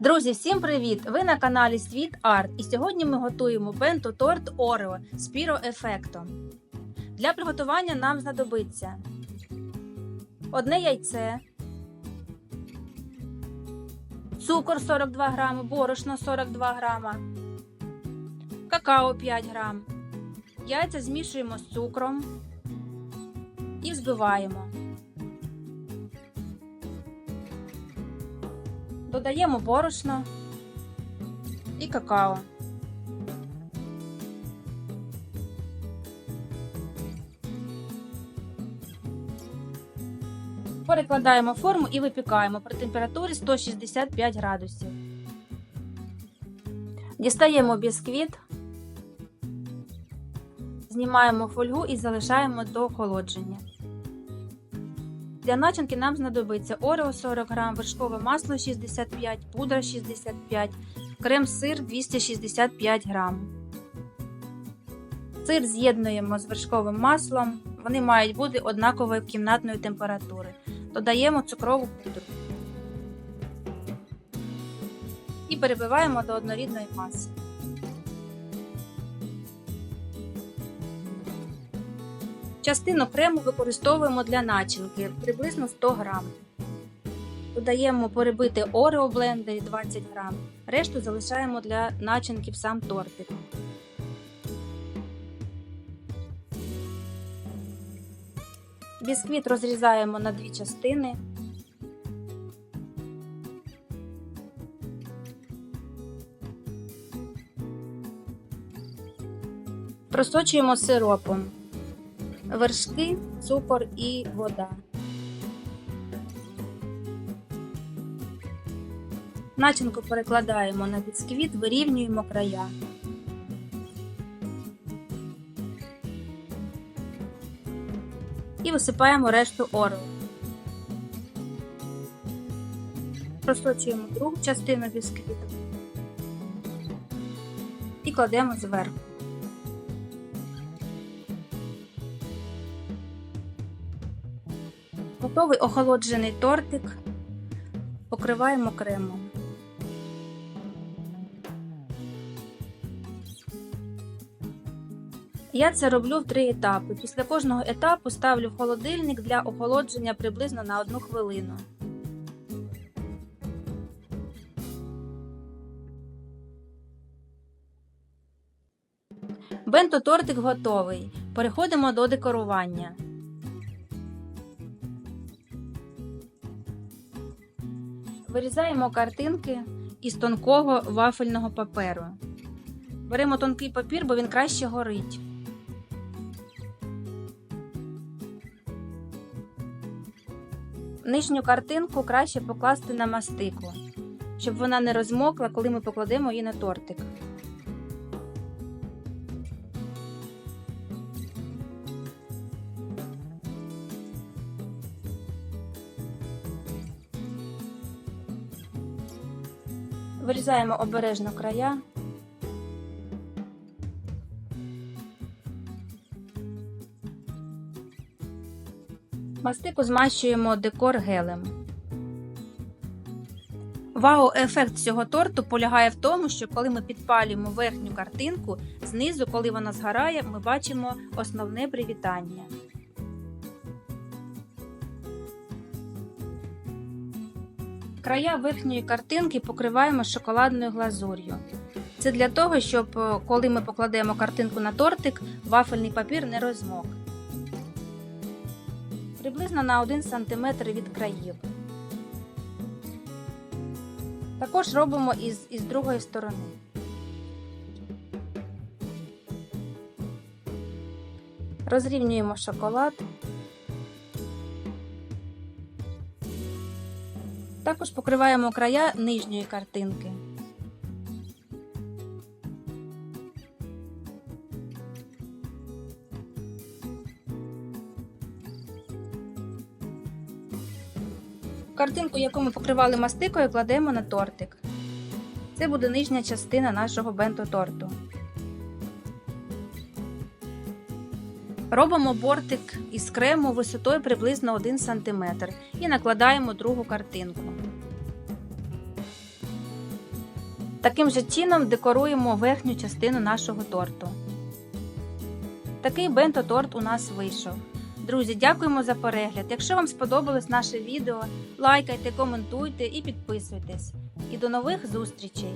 Друзі, всім привіт! Ви на каналі Світ Арт, і сьогодні ми готуємо бенто торт Орео з піроефектом. Для приготування нам знадобиться одне яйце, цукор 42 грами, борошно 42 грама, какао 5 грам. Яйця змішуємо з цукром і взбиваємо. Додаємо борошно і какао. Перекладаємо форму і випікаємо при температурі 165 градусів. Дістаємо бісквіт, знімаємо фольгу і залишаємо до охолодження. Для начинки нам знадобиться орео 40 г, вершкове масло 65 пудра 65 крем-сир 265 г. Сир з'єднуємо з вершковим маслом. Вони мають бути однакової кімнатної температури. Додаємо цукрову пудру і перебиваємо до однорідної маси. Частину крему використовуємо для начинки приблизно 100 грам. Додаємо перебити орео блендері 20 грам. Решту залишаємо для начинки в сам тортик. Бісквіт розрізаємо на дві частини. Просочуємо сиропом вершки, цукор і вода. Начинку перекладаємо на бісквіт, вирівнюємо края. І висипаємо решту орел. Просочуємо другу частину бісквіту і кладемо зверху. Готовий охолоджений тортик покриваємо кремом. Я це роблю в три етапи. Після кожного етапу ставлю в холодильник для охолодження приблизно на одну хвилину. Бенто тортик готовий. Переходимо до декорування. Вирізаємо картинки із тонкого вафельного паперу. Беремо тонкий папір, бо він краще горить. Нижню картинку краще покласти на мастику, щоб вона не розмокла, коли ми покладемо її на тортик. Вирізаємо обережно края. Мастику змащуємо декор гелем. Вау-ефект цього торту полягає в тому, що коли ми підпалюємо верхню картинку, знизу, коли вона згорає, ми бачимо основне привітання. Края верхньої картинки покриваємо шоколадною глазур'ю. Це для того, щоб е, коли ми покладемо картинку на тортик, вафельний папір не розмок. Приблизно на 1 см від країв. Також робимо із, із другої сторони. Розрівнюємо шоколад. Також покриваємо края нижньої картинки. Картинку, яку ми покривали мастикою, кладемо на тортик. Це буде нижня частина нашого бенто-торту. Робимо бортик із крему висотою приблизно 1 см і накладаємо другу картинку. Таким же чином декоруємо верхню частину нашого торту. Такий бенто-торт у нас вийшов. Друзі, дякуємо за перегляд. Якщо вам сподобалось наше відео, лайкайте, коментуйте і підписуйтесь. І до нових зустрічей!